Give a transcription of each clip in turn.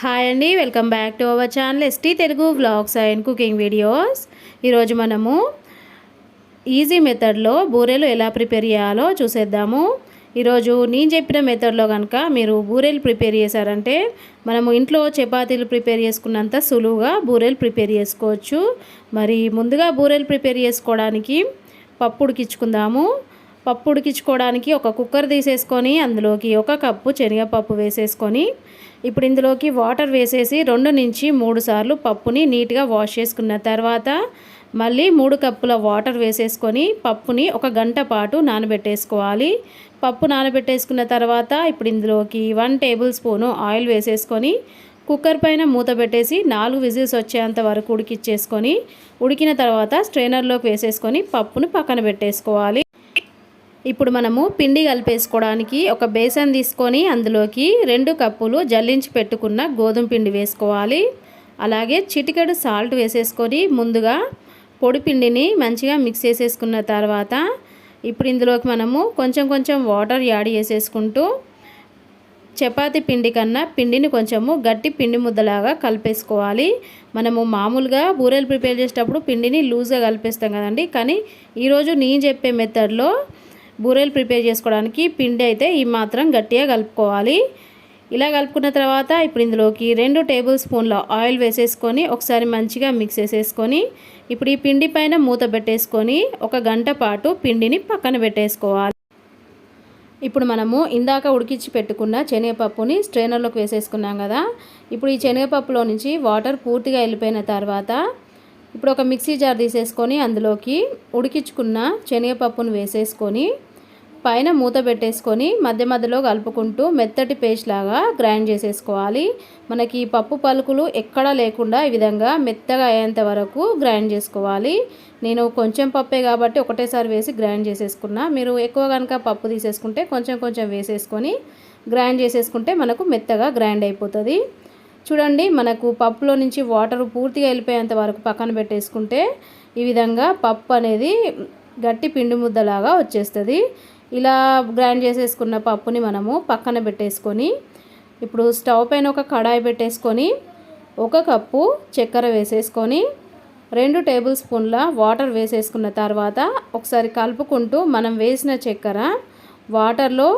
Hi అండి welcome back to our channel ST Telugu vlogs and cooking videos ఈరోజు మనము easy మెథడ్లో బూరెలు ఎలా ప్రిపేర్ చేయాలో చూసేద్దాము. ఈరోజు నేను చెప్పిన మెథడ్లో కనుక మీరు బూరెలు ప్రిపేర్ చేశారంటే మనము ఇంట్లో చపాతీలు ప్రిపేర్ చేసుకున్నంత సులువుగా బూరెలు ప్రిపేర్ చేసుకోవచ్చు. మరి ముందుగా బూరెలు ప్రిపేర్ చేసుకోవడానికి పప్పు ఉడికించుకుందాము పప్పు ఉడికించుకోవడానికి ఒక కుక్కర్ తీసేసుకొని అందులోకి ఒక కప్పు శనగపప్పు వేసేసుకొని ఇప్పుడు ఇందులోకి వాటర్ వేసేసి రెండు నుంచి మూడు సార్లు పప్పుని నీట్గా వాష్ చేసుకున్న తర్వాత మళ్ళీ మూడు కప్పుల వాటర్ వేసేసుకొని పప్పుని ఒక గంట పాటు నానబెట్టేసుకోవాలి. పప్పు నానబెట్టేసుకున్న తర్వాత ఇప్పుడు ఇందులోకి వన్ టేబుల్ స్పూను ఆయిల్ వేసేసుకొని కుక్కర్ పైన మూత పెట్టేసి నాలుగు విజిల్స్ వచ్చేంత వరకు ఉడికిచ్చేసుకొని ఉడికిన తర్వాత స్ట్రైనర్లోకి వేసేసుకొని పప్పును పక్కన పెట్టేసుకోవాలి. ఇప్పుడు మనము పిండి కలిపేసుకోవడానికి ఒక బేసన్ తీసుకొని అందులోకి రెండు కప్పులు జల్లించి పెట్టుకున్న గోధుమ పిండి వేసుకోవాలి. అలాగే చిటికెడు సాల్ట్ వేసేసుకొని ముందుగా పొడి పిండిని మంచిగా మిక్స్ చేసేసుకున్న తర్వాత ఇప్పుడు ఇందులోకి మనము కొంచెం కొంచెం వాటర్ యాడ్ చేసేసుకుంటూ చపాతి పిండి కన్నా పిండిని కొంచెము గట్టి పిండి ముద్దలాగా కలిపేసుకోవాలి. మనము మామూలుగా బూరెలు ప్రిపేర్ చేసేటప్పుడు పిండిని లూజ్గా కలిపేస్తాం కదండి. కానీ ఈరోజు నేను చెప్పే మెథడ్లో బూరెలు ప్రిపేర్ చేసుకోవడానికి పిండి అయితే ఈ మాత్రం గట్టిగా కలుపుకోవాలి. ఇలా కలుపుకున్న తర్వాత ఇప్పుడు ఇందులోకి రెండు టేబుల్ స్పూన్ల ఆయిల్ వేసేసుకొని ఒకసారి మంచిగా మిక్స్ చేసేసుకొని ఇప్పుడు ఈ పిండి పైన మూత పెట్టేసుకొని ఒక గంట పాటు పిండిని పక్కన పెట్టేసుకోవాలి. ఇప్పుడు మనము ఇందాక ఉడికించి పెట్టుకున్న శనగపప్పుని స్ట్రైనర్లోకి వేసేసుకున్నాం కదా. ఇప్పుడు ఈ శనగపప్పులో నుంచి వాటర్ పూర్తిగా వెళ్ళిపోయిన తర్వాత ఇప్పుడు ఒక మిక్సీ జార్ తీసేసుకొని అందులోకి ఉడికించుకున్న శనగపప్పును వేసేసుకొని పైన మూత పెట్టేసుకొని మధ్య మధ్యలో కలుపుకుంటూ మెత్తటి పేస్ట్ లాగా గ్రైండ్ చేసేసుకోవాలి. మనకి పప్పు పలుకులు ఎక్కడా లేకుండా ఈ విధంగా మెత్తగా అయ్యేంత వరకు గ్రైండ్ చేసుకోవాలి. నేను కొంచెం పప్పే కాబట్టి ఒకటేసారి వేసి గ్రైండ్ చేసేసుకున్నా. మీరు ఎక్కువ కనుక పప్పు తీసేసుకుంటే కొంచెం కొంచెం వేసేసుకొని గ్రైండ్ చేసేసుకుంటే మనకు మెత్తగా గ్రైండ్ అయిపోతుంది. చూడండి మనకు పప్పులో నుంచి వాటర్ పూర్తిగా వెళ్ళిపోయేంత వరకు పక్కన పెట్టేసుకుంటే ఈ విధంగా పప్పు అనేది గట్టి పిండి ముద్దలాగా వచ్చేస్తుంది. ఇలా గ్రైండ్ చేసేసుకున్న పప్పుని మనము పక్కన పెట్టేసుకొని ఇప్పుడు స్టవ్ పైన ఒక కడాయి పెట్టేసుకొని ఒక కప్పు చక్కెర వేసేసుకొని రెండు టేబుల్ స్పూన్ల వాటర్ వేసేసుకున్న తర్వాత ఒకసారి కలుపుకుంటూ మనం వేసిన చక్కెర వాటర్లో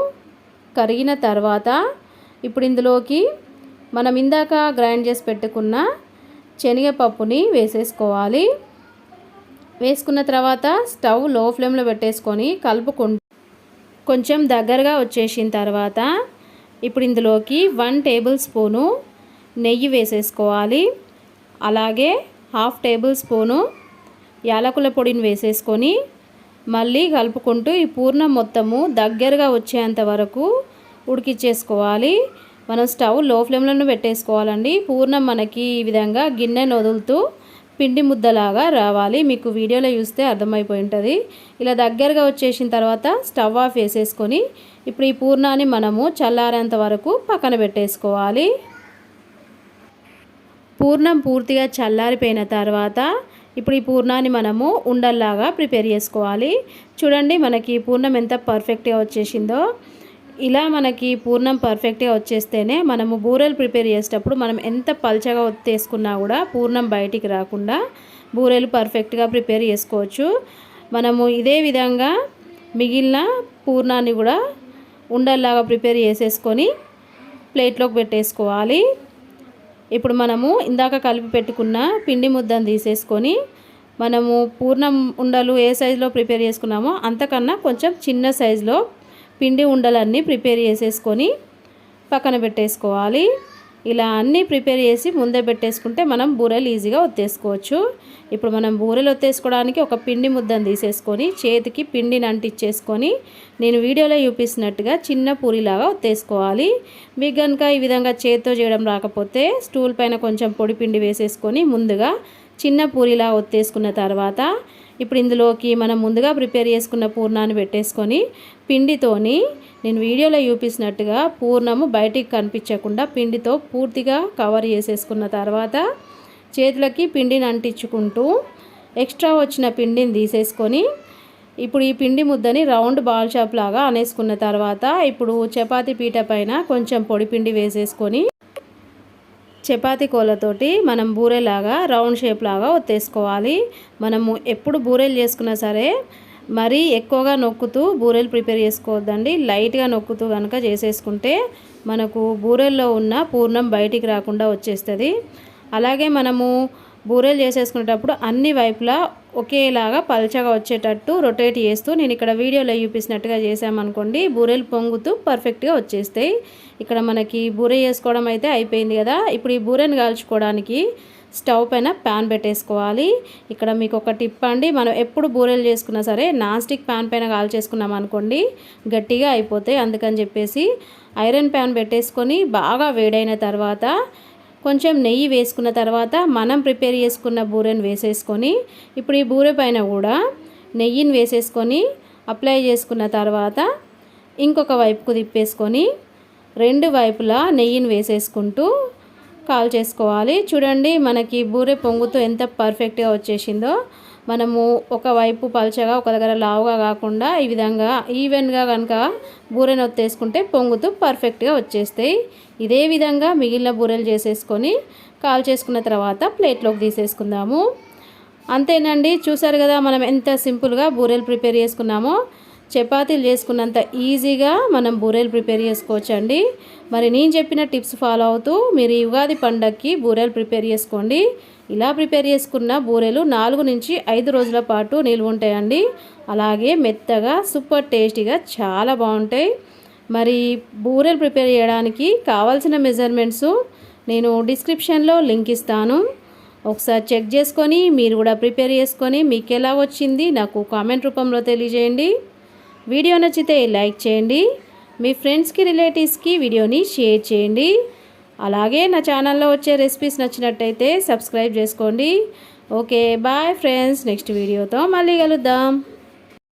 కరిగిన తర్వాత ఇప్పుడు ఇందులోకి మనం ఇందాక గ్రైండ్ చేసి పెట్టుకున్న శనగపప్పుని వేసేసుకోవాలి. వేసుకున్న తర్వాత స్టవ్లో ఫ్లేమ్లో పెట్టేసుకొని కలుపుకుంటూ కొంచెం దగ్గరగా వచ్చేసిన తర్వాత ఇప్పుడు ఇందులోకి వన్ టేబుల్ స్పూను నెయ్యి వేసేసుకోవాలి. అలాగే హాఫ్ టేబుల్ స్పూను యాలకుల పొడిని వేసేసుకొని మళ్ళీ కలుపుకుంటూ ఈ పూర్ణం మొత్తము దగ్గరగా వచ్చేంత వరకు ఉడికిచ్చేసుకోవాలి. మనం స్టవ్లో ఫ్లేమ్లోనే పెట్టేసుకోవాలండి. పూర్ణం మనకి ఈ విధంగా గిన్నెను వదులుతూ పిండి ముద్దలాగా రావాలి. మీకు వీడియోలో చూస్తే అర్థమైపోయి ఉంటుంది ఇలా దగ్గరగా వచ్చేసిన తర్వాత స్టవ్ ఆఫ్ వేసేసుకొని ఇప్పుడు ఈ పూర్ణాన్ని మనము చల్లారేంత వరకు పక్కన పెట్టేసుకోవాలి. పూర్ణం పూర్తిగా చల్లారిపోయిన తర్వాత ఇప్పుడు ఈ పూర్ణాన్ని మనము ఉండల్లాగా ప్రిపేర్ చేసుకోవాలి. చూడండి మనకి పూర్ణం ఎంత పర్ఫెక్ట్గా వచ్చేసిందో. ఇలా మనకి పూర్ణం పర్ఫెక్ట్గా వచ్చేస్తేనే మనము బూరెలు ప్రిపేర్ చేసేటప్పుడు మనం ఎంత పల్చగా తీసుకున్నా కూడా పూర్ణం బయటికి రాకుండా బూరెలు పర్ఫెక్ట్గా ప్రిపేర్ చేసుకోవచ్చు. మనము ఇదే విధంగా మిగిలిన పూర్ణాన్ని కూడా ఉండల్లాగా ప్రిపేర్ చేసేసుకొని ప్లేట్లోకి పెట్టేసుకోవాలి. ఇప్పుడు మనము ఇందాక కలిపి పెట్టుకున్న పిండి ముద్దను తీసేసుకొని మనము పూర్ణం ఉండలు ఏ సైజులో ప్రిపేర్ చేసుకున్నామో అంతకన్నా కొంచెం చిన్న సైజులో పిండి ఉండలన్నీ ప్రిపేర్ చేసేసుకొని పక్కన పెట్టేసుకోవాలి. ఇలా అన్నీ ప్రిపేర్ చేసి ముందే పెట్టేసుకుంటే మనం బూరెలు ఈజీగా ఒత్తేసుకోవచ్చు. ఇప్పుడు మనం బూరెలు ఒత్తేసుకోవడానికి ఒక పిండి ముద్దను తీసేసుకొని చేతికి పిండిని అంటిచ్చేసుకొని నేను వీడియోలో చూపిస్తున్నట్టుగా చిన్న పూరిలాగా ఒత్తేసుకోవాలి. మీకు కనుక ఈ విధంగా చేతితో చేయడం రాకపోతే స్టూల్ పైన కొంచెం పొడి పిండి వేసేసుకొని ముందుగా చిన్న పూరిలా ఒత్తేసుకున్న తర్వాత ఇప్పుడు ఇందులోకి మనం ముందుగా ప్రిపేర్ చేసుకున్న పూర్ణాన్ని పెట్టేసుకొని పిండితోని నేను వీడియోలో చూపిస్తున్నట్టుగా పూర్ణము బయటికి కనిపించకుండా పిండితో పూర్తిగా కవర్ చేసేసుకున్న తర్వాత చేతులకి పిండిని అంటించుకుంటూ ఎక్స్ట్రా వచ్చిన పిండిని తీసేసుకొని ఇప్పుడు ఈ పిండి ముద్దని రౌండ్ బాల్ షాప్ లాగా అనేసుకున్న తర్వాత ఇప్పుడు చపాతీ పీట పైన కొంచెం పొడి పిండి వేసేసుకొని చపాతీ కోలతోటి మనం బూరెలాగా రౌండ్ షేప్ లాగా ఒత్తేసుకోవాలి. మనము ఎప్పుడు బూరెలు చేసుకున్నా సరే మరీ ఎక్కువగా నొక్కుతూ బూరెలు ప్రిపేర్ చేసుకోవద్దండి. లైట్గా నొక్కుతూ కనుక చేసేసుకుంటే మనకు బూరెల్లో ఉన్న పూర్ణం బయటికి రాకుండా వచ్చేస్తుంది. అలాగే మనము బూరెలు చేసేసుకునేటప్పుడు అన్ని వైపులా ఒకేలాగా పల్చగా వచ్చేటట్టు రొటేట్ చేస్తూ నేను ఇక్కడ వీడియోలో చూపిస్తున్నట్టుగా చేసామనుకోండి బూరెలు పొంగుతూ పర్ఫెక్ట్గా వచ్చేస్తాయి. ఇక్కడ మనకి బూరె చేసుకోవడం అయితే అయిపోయింది కదా ఇప్పుడు ఈ బూరెను కాల్చుకోవడానికి స్టవ్ పైన ప్యాన్ పెట్టేసుకోవాలి. ఇక్కడ మీకు ఒక టిప్ అండి మనం ఎప్పుడు బూరెలు చేసుకున్నా సరే నాన్ స్టిక్ ప్యాన్ పైన కాల్చేసుకున్నాం అనుకోండి గట్టిగా అయిపోతాయి. అందుకని చెప్పేసి ఐరన్ ప్యాన్ పెట్టేసుకొని బాగా వేడైన తర్వాత కొంచెం నెయ్యి వేసుకున్న తర్వాత మనం ప్రిపేర్ చేసుకున్న బూరెను వేసేసుకొని ఇప్పుడు ఈ బూరె పైన కూడా నెయ్యిని వేసేసుకొని అప్లై చేసుకున్న తర్వాత ఇంకొక వైపుకు తిప్పేసుకొని రెండు వైపులా నెయ్యిని వేసేసుకుంటూ కాల్ చేసుకోవాలి. చూడండి మనకి బూరె పొంగుతూ ఎంత పర్ఫెక్ట్గా వచ్చేసిందో. మనము ఒకవైపు పల్చగా ఒక దగ్గర లావుగా కాకుండా ఈ విధంగా ఈవెన్గా కనుక బూరెను ఒత్తేసుకుంటే పొంగుతూ పర్ఫెక్ట్గా వచ్చేస్తాయి. ఇదే విధంగా మిగిలిన బూరెలు చేసేసుకొని కాల్ చేసుకున్న తర్వాత ప్లేట్లోకి తీసేసుకుందాము. అంతేనండి చూసారు కదా మనం ఎంత సింపుల్గా బూరెలు ప్రిపేర్ చేసుకున్నామో. చపాతీలు చేసుకున్నంత ఈజీగా మనం బూరెలు ప్రిపేర్ చేసుకోవచ్చండి. మరి నేను చెప్పిన టిప్స్ ఫాలో అవుతూ మీరు ఈ ఉగాది పండగకి బూరెలు ప్రిపేర్ చేసుకోండి. ఇలా ప్రిపేర్ చేసుకున్న బూరెలు నాలుగు నుంచి ఐదు రోజుల పాటు నిల్వ ఉంటాయండి. అలాగే మెత్తగా సూపర్ టేస్టీగా చాలా బాగుంటాయి. మరి బూరెలు ప్రిపేర్ చేయడానికి కావాల్సిన మెజర్మెంట్స్ నేను డిస్క్రిప్షన్లో లింక్ ఇస్తాను. ఒకసారి చెక్ చేసుకొని మీరు కూడా ప్రిపేర్ చేసుకొని మీకు ఎలా వచ్చింది నాకు కామెంట్ రూపంలో తెలియజేయండి. వీడియో నచ్చితే లైక్ చేయండి. మీ ఫ్రెండ్స్కి రిలేటివ్స్కి వీడియోని షేర్ చేయండి. అలాగే నా ఛానల్లో వచ్చే రెసిపీస్ నచ్చినట్టయితే సబ్స్క్రైబ్ చేసుకోండి. Okay bye friends. నెక్స్ట్ వీడియోతో మళ్ళీ కలుద్దాం.